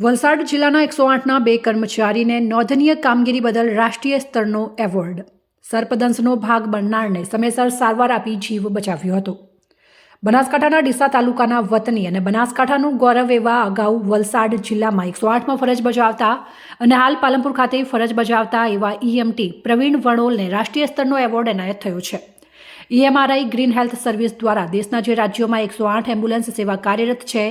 વલસાડ જિલ્લાના એકસો આઠના બે કર્મચારીને નોંધનીય કામગીરી બદલ રાષ્ટ્રીય સ્તરનો એવોર્ડ. સર્પદંશનો ભાગ બનનારને સમયસર સારવાર આપી જીવ બચાવ્યો હતો. બનાસકાંઠાના ડીસા તાલુકાના વતની અને બનાસકાંઠાનું ગૌરવ એવા અગાઉ વલસાડ જિલ્લામાં એકસો આઠમાં ફરજ બજાવતા અને હાલ પાલનપુર ખાતે ફરજ બજાવતા એવા ઈએમટી પ્રવીણ વણોલને રાષ્ટ્રીય સ્તરનો એવોર્ડ એનાયત થયો છે. ઈએમઆરઆઈ ગ્રીન હેલ્થ સર્વિસ દ્વારા દેશના જે રાજ્યોમાં એકસો આઠ એમ્બ્યુલન્સ સેવા કાર્યરત છે,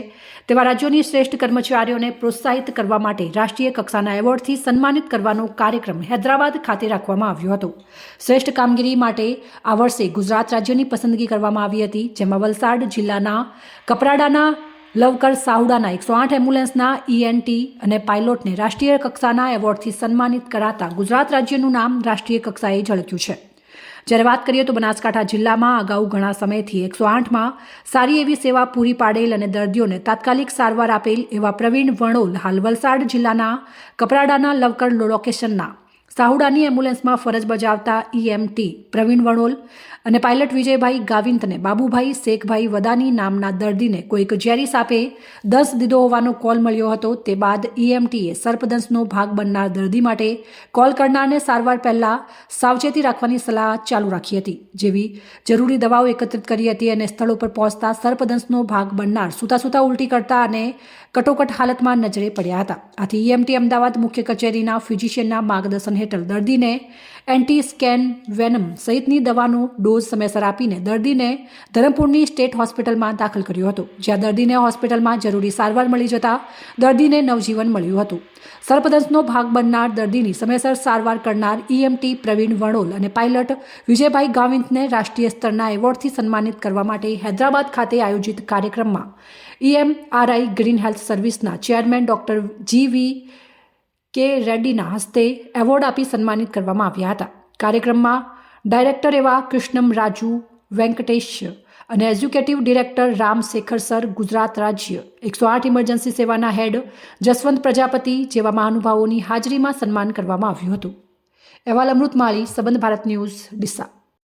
તેવા રાજ્યોની શ્રેષ્ઠ કર્મચારીઓને પ્રોત્સાહિત કરવા માટે રાષ્ટ્રીય કક્ષાના એવોર્ડથી સન્માનિત કરવાનો કાર્યક્રમ હૈદરાબાદ ખાતે રાખવામાં આવ્યો હતો. શ્રેષ્ઠ કામગીરી માટે આ વર્ષે ગુજરાત રાજ્યની પસંદગી કરવામાં આવી હતી, જેમાં વલસાડ જિલ્લાના કપરાડાના લવકર સાહુડાના એકસો આઠ એમ્બ્યુલન્સના ઈએનટી અને પાયલોટને રાષ્ટ્રીય કક્ષાના એવોર્ડથી સન્માનિત કરાતા ગુજરાત રાજ્યનું નામ રાષ્ટ્રીય કક્ષાએ ઝળક્યું છે. જ્યારે વાત કરીએ તો બનાસકાંઠા જિલ્લામાં અગાઉ ઘણા સમયથી એકસો આઠમાં સારી એવી સેવા પૂરી પાડેલ અને દર્દીઓને તાત્કાલિક સારવાર આપેલ એવા પ્રવીણ વણોલ હાલ વલસાડ જિલ્લાના કપરાડાના લવકર લોકેશનના સાહુડાની એમ્બ્યુલન્સમાં ફરજ બજાવતા ઈએમટી પ્રવીણ વણોલ અને પાયલટ વિજયભાઈ ગાવિંતને બાબુભાઈ શેખભાઈ વદાની નામના દર્દીને કોઈક ઝેરી સાપે દસ દીધો હોવાનો કોલ મળ્યો હતો. તે બાદ ઈએમટીએ સર્પદંશનો ભાગ બનનાર દર્દી માટે કોલ કરનારને સારવાર પહેલાં સાવચેતી રાખવાની સલાહ ચાલુ રાખી હતી. જેવી જરૂરી દવાઓ એકત્રિત કરી હતી અને સ્થળો પર પહોંચતા સર્પદંશનો ભાગ બનનાર સૂતા સૂતા ઉલટી કરતા અને કટોકટ હાલતમાં નજરે પડ્યા હતા. આથી ઈએમટી અમદાવાદ મુખ્ય કચેરીના ફિઝિશિયનના માર્ગદર્શન હેઠળ દર્દીને એન્ટી સ્કેન વેનમ સહિતની દવાનો ડોઝ સમયસર આપીને દર્દીને ધરમપુરની સ્ટેટ હોસ્પિટલમાં દાખલ કર્યો હતો. જ્યાં દર્દીને હોસ્પિટલમાં જરૂરી સારવાર મળી જતા દર્દીને નવજીવન મળ્યું હતું. સર્પદંશનો ભાગ બનનાર દર્દીની સમયસર સારવાર કરનાર ઈએમટી પ્રવીણ વણોલ અને પાયલટ વિજયભાઈ ગાવિંતને રાષ્ટ્રીય સ્તરના એવોર્ડથી સન્માનિત કરવા માટે હૈદરાબાદ ખાતે આયોજિત કાર્યક્રમમાં EMRI green health સર્વિસના chairman doctor G V K રેડ્ડીના હસ્તે એવોર્ડ આપી સન્માનિત કરવામાં આવ્યા હતા. કાર્યક્રમમાં ડાયરેક્ટર એવા કૃષ્ણમ રાજુ, વેંકટેશ અને executive director Ram Shekhar sir, Gujarat રાજ્ય. એકસો આઠ ઇમરજન્સી સેવાના હેડ જસવંત પ્રજાપતિ જેવા મહાનુભાવોની હાજરીમાં સન્માન કરવામાં આવ્યું હતું. અહેવાલ અમૃત માળી, સંબંધ ભારત ન્યૂઝ, ડીસા.